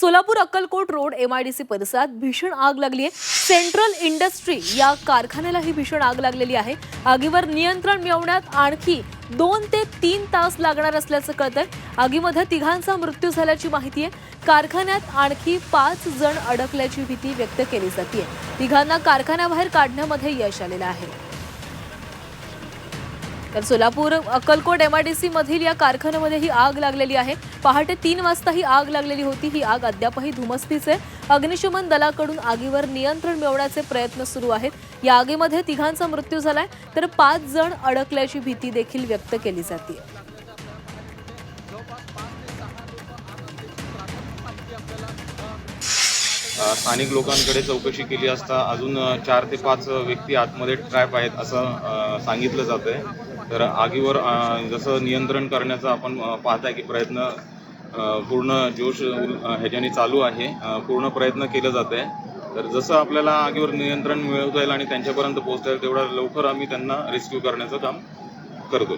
Solapur Akkalkot road MIDC परिसरात भीषण आग लागली आहे. सेंट्रल इंडस्ट्री या कारखान्याला ही भीषण आग लागलेली आहे. आगीवर नियंत्रण मिळवण्यात आणखी दोन ते तीन तास लागणार असल्याचं कळतंय. आगीमध्ये तिघांचा मृत्यू झाल्याची माहिती आहे. कारखान्यात आणखी पाच जण अडकल्याची भीती व्यक्त केली जाते तिघांना कारखान्याबाहेर काढण्यामध्ये यश आलेलं आहे. तर सोलापूर अक्कलकोट एमआयडीसी मधील या कारखान्यामध्ये ही आग लागलेली आहे. पहाटे तीन वाजता ही आग लागलेली होती. ही आग अद्यापही धुमसतीच आहे. अग्निशमन दलाकडून आगीवर नियंत्रण मिळवण्याचे प्रयत्न सुरू आहेत. या आगीमध्ये तिघांचा मृत्यू झालाय. तर पाच जण अडकल्याची भीती देखील व्यक्त केली जाते स्थानिक लोकांकडे चौकशी केली असता अजून चार ते पाच व्यक्ती आतमध्ये ट्रॅप आहेत असं सांगितलं जात आहे तर आगीवर जसं नियंत्रण करण्याचा आपण पाहताय की प्रयत्न पूर्ण जोश ह्याच्याने चालू आहे. पूर्ण प्रयत्न केलं जात आहे तर जसं आपल्याला आगीवर नियंत्रण मिळवता येईल आणि त्यांच्यापर्यंत पोहोचता येईल तेवढा लवकर आम्ही त्यांना रेस्क्यू करण्याचं काम करतो.